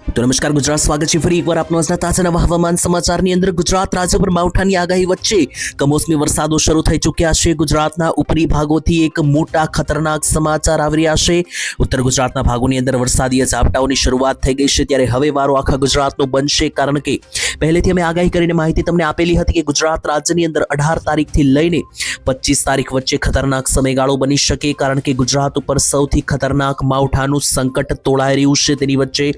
તો નમસ્કાર ગુજરાત, સ્વાગત છે ફરી એકવાર આપનો આજના તાજા હવામાન સમાચારની અંદર. ગુજરાત રાજ્ય માવઠાની આગાહી વચ્ચે કમોસમી વરસાદો શરૂ થઈ ચૂક્યા છે. ગુજરાતના ઉપરી ભાગોથી એક મોટા ખતરનાક સમાચાર આવી રહ્યા છે. ઉત્તર ગુજરાતના ભાગોની અંદર વરસાદીય ઝાપટાઓની શરૂઆત થઈ ગઈ છે. ત્યારે હવે વારો આખા ગુજરાતનો બનશે કારણ કે પહેલેથી અમે આગાહી કરીને માહિતી તમને આપેલી હતી કે ગુજરાત રાજ્યની અંદર અઢાર તારીખથી લઈને પચીસ તારીખ વચ્ચે ખતરનાક સમયગાળો બની શકે કારણ કે ગુજરાત ઉપર સૌથી ખતરનાક માવઠાનું સંકટ તોળાઈ રહ્યું છે. તેની વચ્ચે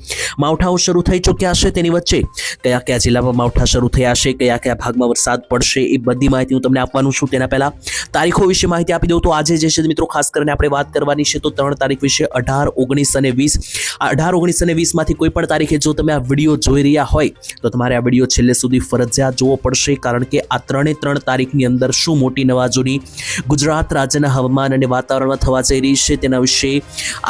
માવઠાઓ શરૂ થઈ ચૂક્યા છે તેની વચ્ચે. કયા કયા જિલ્લામાં માવઠા શરૂ થયા છે, કયા કયા ભાગમાં વરસાદ પડશે એ બધી માહિતી હું તમને આપવાનું છું. તેના પહેલા તારીખો વિશે માહિતી આપી દઉં તો આજે જે છે મિત્રો ખાસ કરીને આપણે વાત કરવાની છે તો ત્રણ તારીખ વિશે અઢાર, ઓગણીસ અને વીસ. અઢાર, ઓગણીસ અને વીસમાંથી કોઈ પણ તારીખે જો તમે આ વીડિયો જોઈ રહ્યા હોય તો તમારે આ વીડિયો છેલ્લે સુધી ફરજિયાત જોવો પડશે કારણ કે આ ત્રણે ત્રણ તારીખની અંદર શું મોટી નવાજોની ગુજરાત રાજ્યના હવામાન અને વાતાવરણમાં થવા જઈ રહી છે તેના વિશે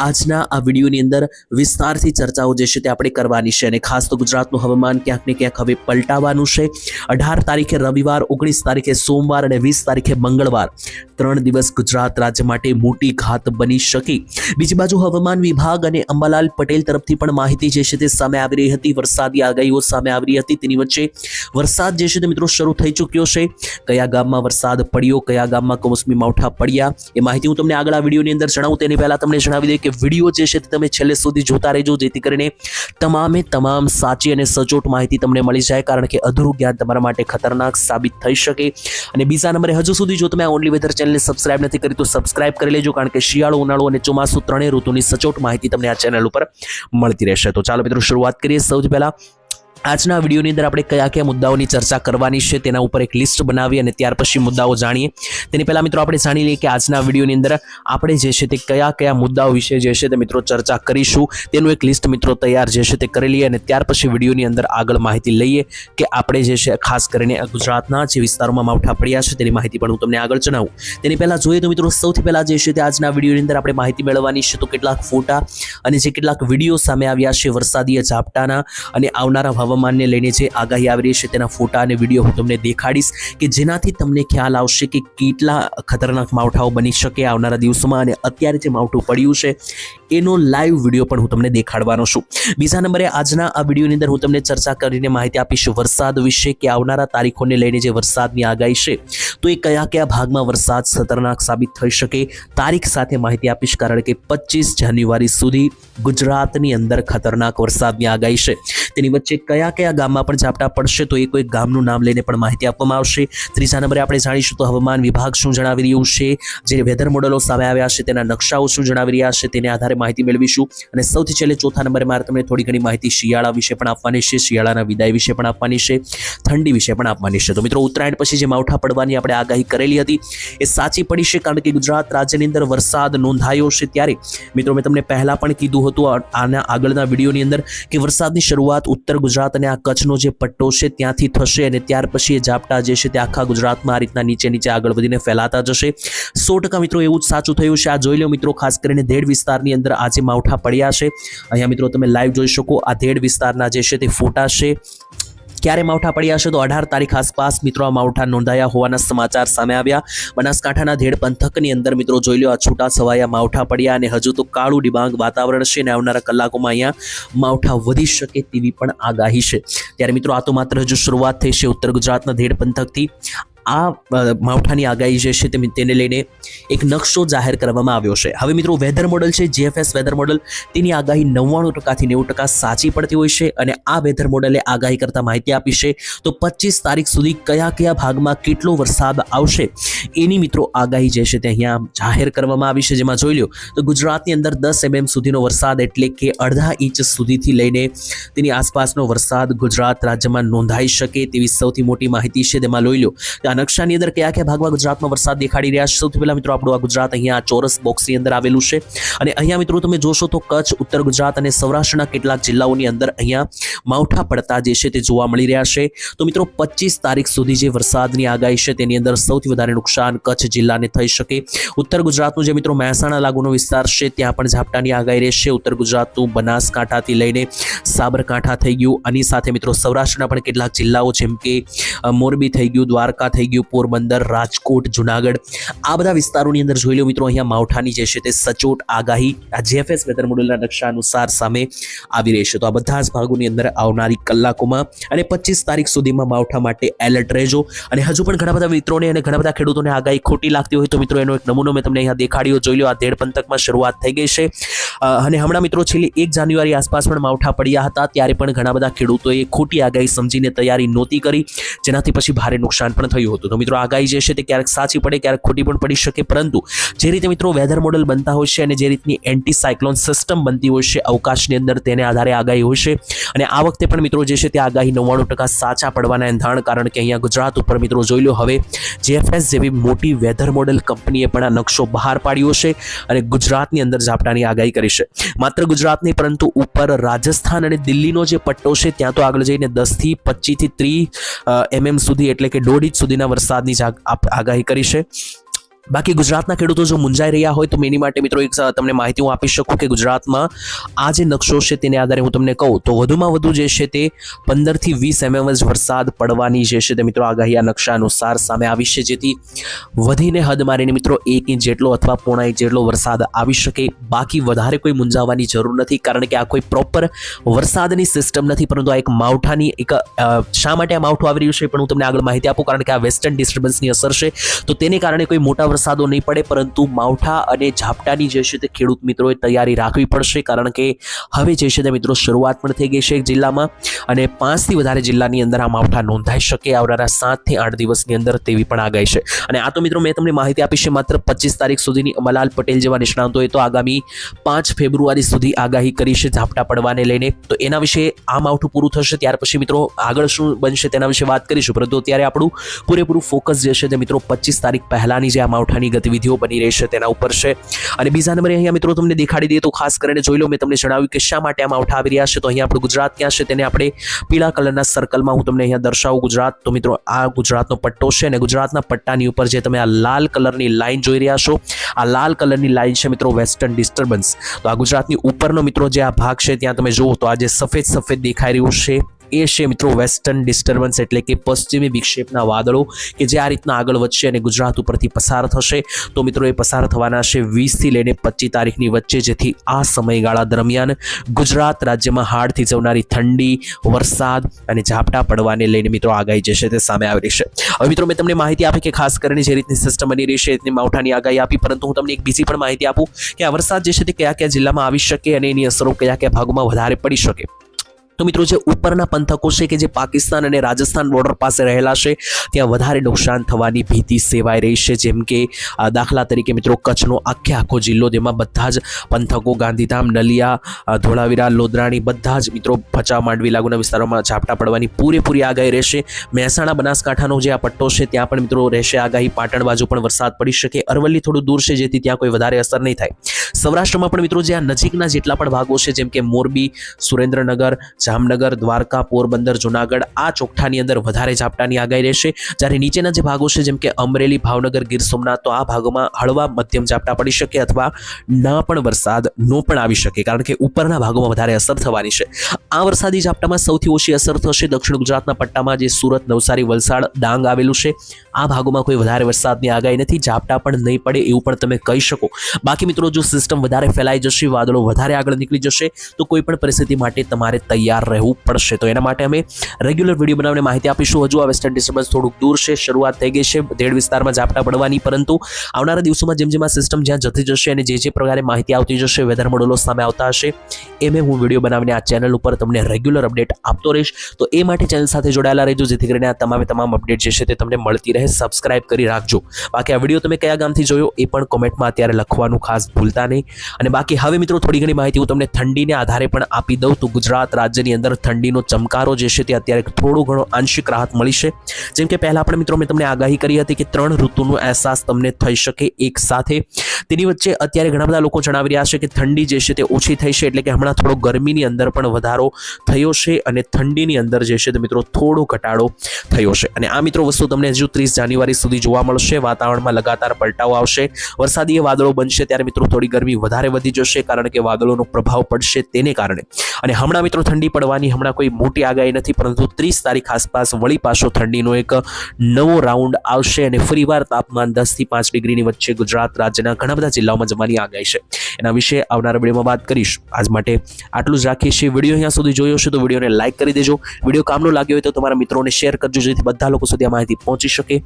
આજના આ વિડીયોની અંદર વિસ્તારથી ચર્ચાઓ જે છે તે આપણે કરવાની છે અને ખાસ તો ગુજરાતનું હવામાન ક્યાંક ને ક્યાંક હવે પલટાવાનું છે. અઢાર તારીખે રવિવાર, ઓગણીસ તારીખે સોમવાર અને વીસ તારીખે મંગળવાર. ત્રણ દિવસ ગુજરાત રાજ્ય માટે મોટી ઘાત બની શકી. બીજી બાજુ હવામાન વિભાગ અને અંબાલાલ પટેલ તરફથી પણ માહિતી જે છે તે સામે આવી રહી હતી. વરસાદી આગાહીઓ સામે આવી હતી. તેની વચ્ચે વરસાદ જે છે તે મિત્રો શરૂ થઈ ચૂક્યો છે. કયા ગામમાં વરસાદ પડ્યો, કયા ગામમાં કમોસમી માવઠા પડ્યા, એ માહિતી હું તમને આગળ વિડીયોની અંદર જણાવું. તેની પહેલાં તમને જણાવી દઈએ કે વીડિયો જે છે તે તમે છેલ્લે સુધી જોતા રહેજો. જેથી કરીને તમામે તમામ સાચી અને સચોટ માહિતી તમને મળી જાય, કારણ કે અધૂરું જ્ઞાન તમારા માટે ખતરનાક સાબિત થઈ શકે. અને બીજા નંબરે હજુ સુધી જો તમે ઓનલી વેધર ચેનલને સબસ્ક્રાઇબ નથી કરી તો સબસ્ક્રાઇબ કરી લેજો, કારણ કે શિયાળો, ઉનાળો અને ચોમાસું ત્રણેય ઋતુની સચોટ માહિતી તમને આ ચેનલ ઉપર મળતી રહેશે. તો ચાલો મિત્રો, શરૂઆત કરીએ. સૌથી પહેલા આજના વિડીયોની અંદર આપણે કયા કયા મુદ્દાઓની ચર્ચા કરવાની છે, તેના ઉપર એક લિસ્ટ બનાવી અને ત્યાર પછી મુદ્દાઓ જાણીએ. તેની પહેલાં મિત્રો આપણે જાણી લઈએ કે આજના વિડીયોની અંદર આપણે જે છે તે કયા કયા મુદ્દાઓ વિશે જે છે તે મિત્રો ચર્ચા કરીશું. તેનું એક લિસ્ટ મિત્રો તૈયાર જે છે તે કરી લઈએ અને ત્યાર પછી વિડીયોની અંદર આગળ માહિતી લઈએ કે આપણે જે છે ખાસ કરીને ગુજરાતના જે વિસ્તારોમાં માવઠા પડ્યા છે તેની માહિતી પણ હું તમને આગળ જણાવું. તેની પહેલાં જોઈએ તો મિત્રો સૌથી પહેલાં જે છે તે આજના વિડીયોની અંદર આપણે માહિતી મેળવવાની છે તો કેટલાક ફોટા અને જે કેટલાક વીડિયો સામે આવ્યા છે વરસાદીય ઝાપટાના અને આવનારા હવામાનને લઈને જે આગાહી આવી રહી છે, તેના ફોટા અને વીડિયો હું તમને દેખાડીશ કે જેનાથી તમને ખ્યાલ આવશે કે કેટલા ખતરનાક માવઠાઓ બની શકે આવનારા દિવસોમાં અને અત્યારે જે માવઠું પડ્યું છે એનો લાઈવ વીડિયો પણ હું તમને દેખાડવાનો છું. બીજા નંબરે આજના આ વિડીયોની અંદર હું તમને ચર્ચા કરીને માહિતી આપીશ વરસાદ વિશે કે આવનારા તારીખોને લઈને જે વરસાદની આગાહી છે, તો એ કયા કયા ભાગમાં વરસાદ ખતરનાક સાબિત થઈ શકે તારીખ સાથે માહિતી આપીશ, કારણ કે પચીસ જાન્યુઆરી સુધી ગુજરાતની અંદર ખતરનાક વરસાદની આગાહી છે. તેની વચ્ચે કયા કયા ગામમાં પણ ઝાપટા પડશે તો એ કોઈ ગામનું નામ લઈને પણ માહિતી આપવામાં આવશે. ત્રીજા નંબરે આપણે જાણીશું તો હવામાન વિભાગ શું જણાવી રહ્યું છે, જે વેધર મોડલો સામે આવ્યા છે, તેના નકશાઓ શું જણાવી રહ્યા છે, તેને આધારે માહિતી મેળવીશું. અને સૌથી છેલ્લે ચોથા નંબરે મારે તમને થોડી ઘણી માહિતી શિયાળા વિશે પણ આપવાની છે, શિયાળાના વિદાય વિશે પણ આપવાની છે, ઠંડી વિશે પણ આપવાની છે. તો મિત્રો, ઉત્તરાયણ પછી જે માવઠા પડવાની આપણે આગાહી કરેલી હતી, એ સાચી પડી છે કારણ કે ગુજરાત રાજ્યની અંદર વરસાદ નોંધાયો છે ત્યારે. મિત્રો, મેં તમને પહેલાં પણ કીધું હતું આના આગળના વિડીયોની અંદર કે વરસાદની શરૂઆત ઉત્તર ગુજરાત અને આ કચ્છનો જે પટ્ટો છે ત્યાંથી થશે અને ત્યાર પછી એ ઝાપટા જે છે તે આખા ગુજરાતમાં આ રીતના નીચે નીચે આગળ વધીને ફેલાતા જશે. સો મિત્રો, એવું જ સાચું થયું છે. આ જોઈ લો મિત્રો, ખાસ કરીને ધેડ વિસ્તારની અંદર આજે માવઠા પડ્યા છે. અહીંયા મિત્રો તમે લાઈવ જોઈ શકો, આ ધેડ વિસ્તારના જે છે તે ફોટા છે. ક્યારે માવઠા પડ્યા છે તો અઢાર તારીખ આસપાસ મિત્રો આ માવઠા નોંધાયા હોવાના સમાચાર સામે આવ્યા. બનાસકાંઠાના ધેડ પંથકની અંદર મિત્રો જોઈ લો આ છૂટા છવાયા માવઠા પડ્યા અને હજુ તો કાળું ડિબાંગ વાતાવરણ છે અને આવનારા કલાકોમાં અહીંયા માવઠા વધી શકે તેવી પણ આગાહી છે. ત્યારે મિત્રો આ તો માત્ર હજુ શરૂઆત થઈ છે ઉત્તર ગુજરાતના ધેડ પંથકથી. આ માવઠાની આગાહી જે છે તેને લઈને એક નકશો જાહેર કરવામાં આવ્યો છે. હવે મિત્રો, વેધર મોડલ છે, જીએફએસ વેધર મોડલ, તેની આગાહી નવ્વાણું ટકાથી નેવું ટકા સાચી પડતી હોય છે અને આ વેધર મોડલે આગાહી કરતા માહિતી આપી છે. તો પચીસ તારીખ સુધી કયા કયા ભાગમાં કેટલો વરસાદ આવશે? એની મિત્રો આગાહી જે છે તે અહીંયા જાહેર કરવામાં આવી છે, જેમાં જોઈ લો તો ગુજરાતની અંદર દસ એમએમ સુધીનો વરસાદ એટલે કે અડધા ઇંચ સુધીથી લઈને તેની આસપાસનો વરસાદ ગુજરાત રાજ્યમાં નોંધાઈ શકે તેવી સૌથી મોટી માહિતી છે તેમાં લઈ લો આ નકશાની અંદર કયા કયા ભાગમાં ગુજરાતમાં વરસાદ દેખાડી રહ્યા છે? સૌથી પહેલા મિત્રો આપણું આ ગુજરાત અહીંયા ચોરસ બોક્સની અંદર આવેલું છે. અને અહીંયા મિત્રો તમે જોશો તો કચ્છ, ઉત્તર ગુજરાત અને સૌરાષ્ટ્રના કેટલાક જિલ્લાઓની અંદર અહીંયા માવઠા પડતા જે છે તે જોવા મળી રહ્યા છે. તો મિત્રો પચીસ તારીખ સુધી જે વરસાદની આગાહી છે તેની અંદર સૌથી વધારે નુકસાન કચ્છ જિલ્લાને થઈ શકે. ઉત્તર ગુજરાતનું જે મિત્રો મહેસાણા લાગુનો વિસ્તાર છે, ત્યાં પણ ઝાપટાની આગાહી રહેશે. ઉત્તર ગુજરાતનું બનાસકાંઠાથી લઈને સાબરકાંઠા થઈ ગયું. આની સાથે મિત્રો સૌરાષ્ટ્રના પણ કેટલાક જિલ્લાઓ જેમ કે મોરબી થઈ ગયું, દ્વારકા થઈ થઈ ગયું પોરબંદર, રાજકોટ, જુનાગઢ. આ બધા વિસ્તારોની અંદર જોઈ લો મિત્રો, અહીંયા માવઠાની જે છે તે સચોટ આગાહી આ જેએફએસ વેધર મોડેલના નકશા અનુસાર સામે આવી રહી છે. તો આ બધા જ ભાગોની અંદર આવનારી કલાકોમાં અને પચીસ તારીખ સુધીમાં માવઠા માટે એલર્ટ રહેજો. અને હજુ પણ ઘણા બધા મિત્રોને અને ઘણા બધા ખેડૂતોને આગાહી ખોટી લાગતી હોય તો મિત્રો, એનો એક નમૂનો મેં તમને અહીંયા દેખાડ્યો. જોઈ લો, આ ધેડ પંથકમાં શરૂઆત થઈ ગઈ છે. અને હમણાં મિત્રો, છેલ્લી એક જાન્યુઆરી આસપાસ પણ માવઠા પડ્યા હતા. ત્યારે પણ ઘણા બધા ખેડૂતોએ ખોટી આગાહી સમજીને તૈયારી નહોતી કરી. જેનાથી પછી ભારે નુકસાન પણ થયું હતું. તો મિત્રો આગાહી જે છે તે ક્યારેક સાચી પડે, ક્યારેક ખોટી પણ પડી શકે. પરંતુ જે રીતે મિત્રો વેધર મોડલ બનતા હોય છે અને જે રીતની એન્ટી સાયક્લોન સિસ્ટમ બનતી હોય છે, અવકાશની અંદર તેને આધારે આગાહી હોય છે. અને આ વખતે પણ મિત્રો જે છે તે આગાહી નવ્વાણું ટકા સાચા પડવાના એંધાણ કારણ કે અહીંયા ગુજરાત ઉપર મિત્રો જોઈ લો હવે જેએફએસ જેવી મોટી વેધર મોડલ કંપનીએ પણ આ નકશો બહાર પાડ્યો છે અને ગુજરાતની અંદર ઝાપટાની આગાહી કરી છે. માત્ર નહીં પરંતુ ઉપર રાજસ્થાન અને દિલ્હીનો જે પટ્ટો છે, ત્યાં તો આગળ જઈને દસથી પચીસથી ત્રીસ એમએમ સુધી એટલે કે દોઢ ઇંચ સુધીના વરસાદની જાગ- આપ- આગાહી કરી છે. બાકી ગુજરાતના ખેડૂતો જો મુંજાઈ રહ્યા હોય તો એની માટે મિત્રો એક તમને માહિતી હું આપી શકું કે ગુજરાતમાં આ જે નકશો છે તેને આધારે હું તમને કહું. તો વધુમાં વધુ જે છે તે પંદરથી વીસ એમએમ જ વરસાદ પડવાની જે છે તે મિત્રો આગાહી આ નકશા અનુસાર સામે આવી છે. જેથી વધીને હદ મારીને મિત્રો એક ઇંચ જેટલો અથવા પોણા ઇંચ જેટલો વરસાદ આવી શકે. બાકી વધારે કોઈ મુંજાવવાની જરૂર નથી કારણ કે આ કોઈ પ્રોપર વરસાદની સિસ્ટમ નથી. પરંતુ આ એક માવઠાની એક શા માટે આ માવઠું આવી રહ્યું છે પણ હું તમને આગળ માહિતી આપું. કારણ કે આ વેસ્ટર્ન ડિસ્ટર્બન્સની અસર છે. તો તેને કારણે કોઈ મોટા વરસાદો નહીં પડે, પરંતુ માવઠા અને ઝાપટાની જે છે તે ખેડૂત મિત્રોએ તૈયારી રાખવી પડશે, કારણ કે હવે જે છે તે મિત્રો શરૂઆત પણ થઈ ગઈ છે જિલ્લામાં, અને પાંચથી વધારે જિલ્લાની અંદર આ માવઠા નોંધાઈ શકે આવનારા સાતથી આઠ દિવસની અંદર તેવી પણ આગાહી છે. અને આ તો મિત્રો મેં તમને માહિતી આપી છે, માત્ર પચીસ તારીખ સુધીની અમલાલ પટેલ જેવા નિષ્ણાંતોએ તો આગામી પાંચ ફેબ્રુઆરી સુધી આગાહી કરી છે ઝાપટા પડવાને લઈને. તો એના વિશે આ માવઠું પૂરું થશે, ત્યાર પછી મિત્રો આગળ શું બનશે તેના વિશે વાત કરીશું, પરંતુ અત્યારે આપણું પૂરેપૂરું ફોકસ જે છે તે મિત્રો પચીસ તારીખ પહેલાની જે આ માવઠાની ગતિવિધિઓ બની રહી છે, તેના ઉપર છે. અને બીજા નંબરે અહીંયા મિત્રો તમને દેખાડી દઈએ તો ખાસ કરીને જોઈ લો, મેં તમને જણાવ્યું કે શા માટે આ માવઠા આવી રહ્યા છે. તો અહીંયા આપણું ગુજરાત ક્યાં છે, તેને આપણે પીળા કલરના સર્કલમાં હું તમને અહીંયા દર્શાવું ગુજરાત. તો મિત્રો, આ ગુજરાતનો પટ્ટો છે અને ગુજરાતના પટ્ટાની ઉપર જે તમે આ લાલ કલરની લાઈન જોઈ રહ્યા છો, આ લાલ કલરની લાઇન છે મિત્રો વેસ્ટર્ન ડિસ્ટર્બન્સ. તો આ ગુજરાતની ઉપરનો મિત્રો જે આ ભાગ છે, ત્યાં તમે જુઓ તો આ જે સફેદ સફેદ દેખાઈ રહ્યું છે. એ છે મિત્રો વેસ્ટર્ન ડિસ્ટર્બન્સ એટલે કે પશ્ચિમી વિક્ષેપના વાદળો કે જે આ રીતના આગળ વધશે અને ગુજરાત ઉપરથી પસાર થશે. તો મિત્રો એ પસાર થવાના છે વીસથી લઈને પચીસ તારીખની વચ્ચે, જેથી આ સમયગાળા દરમિયાન ગુજરાત રાજ્યમાં હાડથી જવનારી ઠંડી, વરસાદ અને ઝાપટા પડવાને લઈને મિત્રો આગાહી જે છે તે સામે આવી રહી છે. હવે મિત્રો મેં તમને માહિતી આપી કે ખાસ કરીને જે રીતની સિસ્ટમ બની રહી છે રીતની માવઠાની આગાહી આપી, પરંતુ હું તમને એક બીજી પણ માહિતી આપું કે આ વરસાદ જે છે તે કયા કયા જિલ્લામાં આવી શકે અને એની અસરો કયા કયા ભાગોમાં વધારે પડી શકે. તો મિત્રો જે ઉપરના પંથકો છે કે જે પાકિસ્તાન અને રાજસ્થાન બોર્ડર પાસે રહેલા છે, ત્યાં વધારે નુકસાન થવાની ભીતિ સેવાઈ રહી છે. જેમ કે દાખલા તરીકે મિત્રો કચ્છનો આખે આખો જિલ્લો, જેમાં બધા જ પંથકો ગાંધીધામ, નલિયા ધોળાવીરા, લોદરાણી બધા જ મિત્રો ભચાઉ, માંડવી લાગુના વિસ્તારોમાં ઝાપટા પડવાની પૂરેપૂરી આગાહી રહેશે. મહેસાણા, બનાસકાંઠાનો જે આ પટ્ટો છે, ત્યાં પણ મિત્રો રહેશે આગાહી. પાટણ બાજુ પણ વરસાદ પડી શકે. અરવલ્લી થોડું દૂર છે, જેથી ત્યાં કોઈ વધારે અસર નહીં થાય. સૌરાષ્ટ્રમાં પણ મિત્રો જે આ નજીકના જેટલા પણ ભાગો છે, જેમ કે મોરબી, સુરેન્દ્રનગર જામનગર, દ્વારકા, પોરબંદર, જુનાગઢ આ ચોકઠાની અંદર વધારે ઝાપટાની આગાહી રહેશે. જ્યારે નીચેના જે ભાગો છે, જેમ કે અમરેલી, ભાવનગર, ગીર સોમનાથ, તો આ ભાગોમાં હળવા મધ્યમ ઝાપટા પડી શકે અથવા ના પણ વરસાદ, નો પણ આવી શકે, કારણ કે ઉપરના ભાગોમાં વધારે અસર થવાની છે. આ વરસાદી ઝાપટામાં સૌથી ઓછી અસર થશે દક્ષિણ ગુજરાતના પટ્ટામાં, જે સુરત, નવસારી, વલસાડ ડાંગ આવેલું છે. આ ભાગોમાં કોઈ વધારે વરસાદની આગાહી નથી, ઝાપટા પણ નહીં પડે એવું પણ તમે કહી શકો. બાકી મિત્રો, જો સિસ્ટમ વધારે ફેલાઈ જશે, વાદળો વધારે આગળ નીકળી જશે, તો કોઈ પણ પરિસ્થિતિ માટે તમારે તૈયાર રહેવું પડશે. તો એના માટે અમે રેગ્યુલર વીડિયો બનાવીને માહિતી આપીશું. હજુ આ વેસ્ટર્ન ડિસ્ટર્બન્સ થોડુંક દૂર છે, શરૂઆત થઈ ગઈ છે, ધેડ વિસ્તારમાં ઝાપટા પડવાની, પરંતુ આવનારા દિવસોમાં જેમ જેમ આ સિસ્ટમ જ્યાં જતી જશે અને જે જે પ્રકારે માહિતી આવતી જશે વેધર મોડલો સામે આવતા હશે, એમ હું વીડિયો બનાવીને આ ચેનલ ઉપર તમને રેગ્યુલર અપડેટ આપતો રહીશ. તો એ માટે ચેનલ સાથે જોડાયેલા રહેજો, જેથી કરીને આ તમામે તમામ અપડેટ જે છે તે તમને મળતી રહે. સબસ્ક્રાઇબ કરી રાખજો. બાકી આ વીડિયો તમે કયા ગામથી જોયો એ પણ કોમેન્ટમાં અત્યારે લખવાનું ખાસ ભૂલતા નહીં. અને બાકી હવે મિત્રો થોડી ઘણી માહિતી હું તમને ઠંડીને આધારે પણ આપી દઉં તો ગુજરાત રાજ્યની અંદર ઠંડીનો ચમકારો જે છે તે અત્યારે થોડો ઘણો આંશિક રાહત મળી છે. જેમ કે પહેલાં પણ મિત્રો મેં તમને આગાહી કરી હતી કે ત્રણ ઋતુનો અહેસાસ તમને થઈ શકે એક સાથે. તેની વચ્ચે અત્યારે ઘણા બધા લોકો જણાવી રહ્યા છે કે ઠંડી જે છે તે ઓછી થઈ છે એટલે કે હમણાં થોડો ગરમીની અંદર પણ વધારો થયો છે અને ઠંડીની અંદર જે છે તે મિત્રો થોડો ઘટાડો થયો છે. અને આ મિત્રો વસ્તુ તમને હજુ ત્રીસ જાન્યુઆરી સુધી જોવા મળશે. વાતાવરણમાં લગાતાર પલટાઓ આવશે. વરસાદી વાદળો બનશે ત્યારે મિત્રો થોડી ગરમી વધારે વધી જશે કારણ કે વાદળોનો પ્રભાવ પડશે તેને કારણે. અને હમણાં મિત્રો ઠંડી પડવાની હમણાં કોઈ મોટી આગાહી નથી, પરંતુ ત્રીસ તારીખ આસપાસ વળી પાછો ઠંડીનો એક નવો રાઉન્ડ આવશે અને ફરીવાર તાપમાન દસથી પાંચ ડિગ્રીની વચ્ચે ગુજરાત રાજ્યના ઘણા બધા જિલ્લાઓમાં જવાની આગાહી છે. એના વિશે આવનારા વિડીયોમાં વાત કરીશ. આજ માટે આટલું જ રાખીએ છીએ. વીડિયો અહીંયા સુધી જોયો છે તો વિડીયોને લાઇક કરી દેજો. વીડિયો કામનો લાગ્યો હોય તો તમારા મિત્રોને શેર કરજો, જેથી બધા લોકો સુધી આ માહિતી પહોંચી શકે.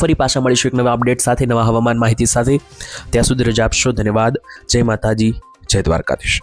ફરી પાછા મળીશું એક નવા અપડેટ સાથે, નવા હવામાન માહિતી સાથે. ત્યાં સુધી રજા આપશો. ધન્યવાદ. જય માતાજી. જય દ્વારકાધીશ.